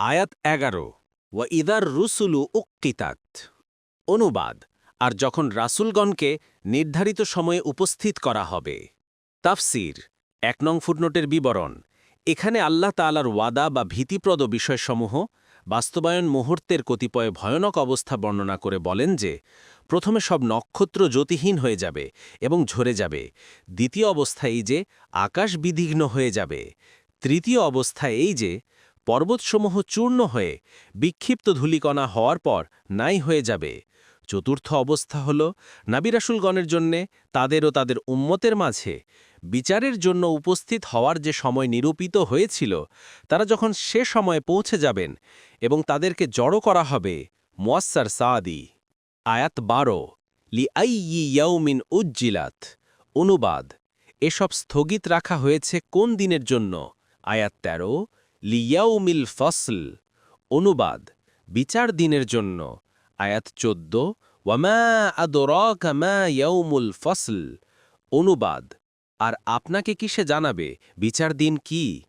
আয়াত এগারো। ওয়া ইদার রুসুলু উক্কিতাত। অনুবাদ, আর যখন রাসুলগণকে নির্ধারিত সময়ে উপস্থিত করা হবে। তাফসির, এক নং ফুটনোটের বিবরণ, এখানে আল্লাহ তালার ওয়াদা বা ভীতিপ্রদ বিষয়সমূহ বাস্তবায়ন মুহূর্তের কতিপয় ভয়ানক অবস্থা বর্ণনা করে বলেন যে, প্রথমে সব নক্ষত্র জ্যোতিহীন হয়ে যাবে এবং ঝরে যাবে। দ্বিতীয় অবস্থা এই যে, আকাশ বিধিঘ্ন হয়ে যাবে। তৃতীয় অবস্থা এই যে পর্বতসমূহ চূর্ণ হয়ে বিক্ষিপ্ত ধূলিকণা হওয়ার পর নাই হয়ে যাবে। চতুর্থ অবস্থা হল নাবিরাসুলগণের জন্যে, তাদের ও তাদের উম্মতের মাঝে বিচারের জন্য উপস্থিত হওয়ার যে সময় নিরূপিত হয়েছিল, তারা যখন সে সময়ে পৌঁছে যাবেন এবং তাদেরকে জড়ো করা হবে, মোয়াস্সার সাদি আয়াত বারো, লি আই ইয়াউমিন উজ্জিলাত। অনুবাদ, এসব স্থগিত রাখা হয়েছে কোন দিনের জন্য? আয়াত তেরো লিয়াউমিল ফসল, অনুবাদ, বিচার দিনের জন্য, আয়াত চোদ্দ, ওয়ামা আদর মা ইয়াউমুল ফসল, অনুবাদ, আর আপনাকে কিসে জানাবে, বিচার দিন কি?